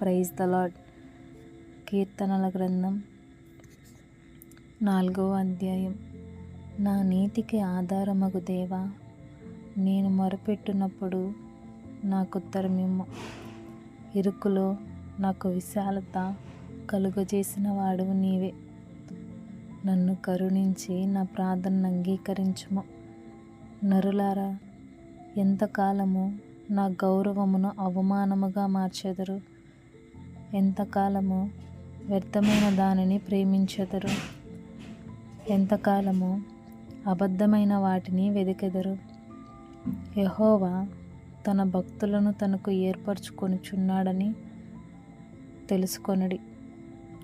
Praise the lord కీర్తనల గ్రంథం నాలుగవ అధ్యాయం. నా నీతికి ఆధారమగు దేవా నేను మొరపెట్టినప్పుడు నాకు ఉత్తరమిమ్ము. ఇరుకులో నాకు విశాలత కలుగజేసిన వాడువు నీవే. నన్ను కరుణించి నా ప్రార్థనను అంగీకరించుము. నరులారా ఎంతకాలము నా గౌరవమును అవమానముగా మార్చెదరు? ఎంతకాలము వ్యర్థమైన దానిని ప్రేమించెదరు? ఎంతకాలము అబద్ధమైన వాటిని వెదికెదరు? యహోవా తన భక్తులను తనకు ఏర్పరచుకొనుచున్నాడని తెలుసుకొనడి.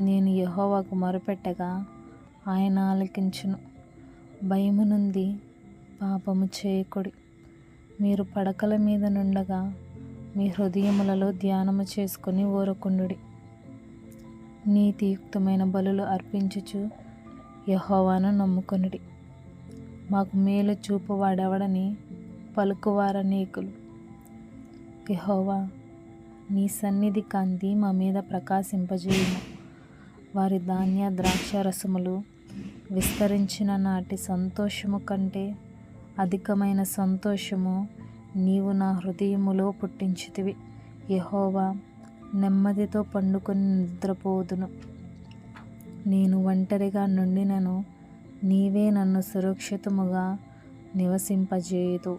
నేను యహోవాకు మొరపెట్టగా ఆయన ఆలకించును. భయము నుండి పాపము చేయకుడి. మీరు పడకల మీద నుండగా మీ హృదయములలో ధ్యానము చేసుకుని ఓరకుండుడి నీతియుక్తమైన బలులు అర్పించుచు యహోవాను నమ్ముకొనుడి. మాకు మేలు చూపువాడెవడని పలుకువారనేకులు యహోవా నీ సన్నిధి కాంతి మా మీద ప్రకాశింపజేయము. వారి ధాన్య ద్రాక్ష రసములు విస్తరించిన నాటి సంతోషము కంటే అధికమైన సంతోషము నీవు నా హృదయములో పుట్టించితివి. యహోవా నెమ్మదితో పండుకొని నిద్రపోదును. నేను ఒంటరిగా నుండినను నీవే నన్ను సురక్షితముగా నివసింపజేయదు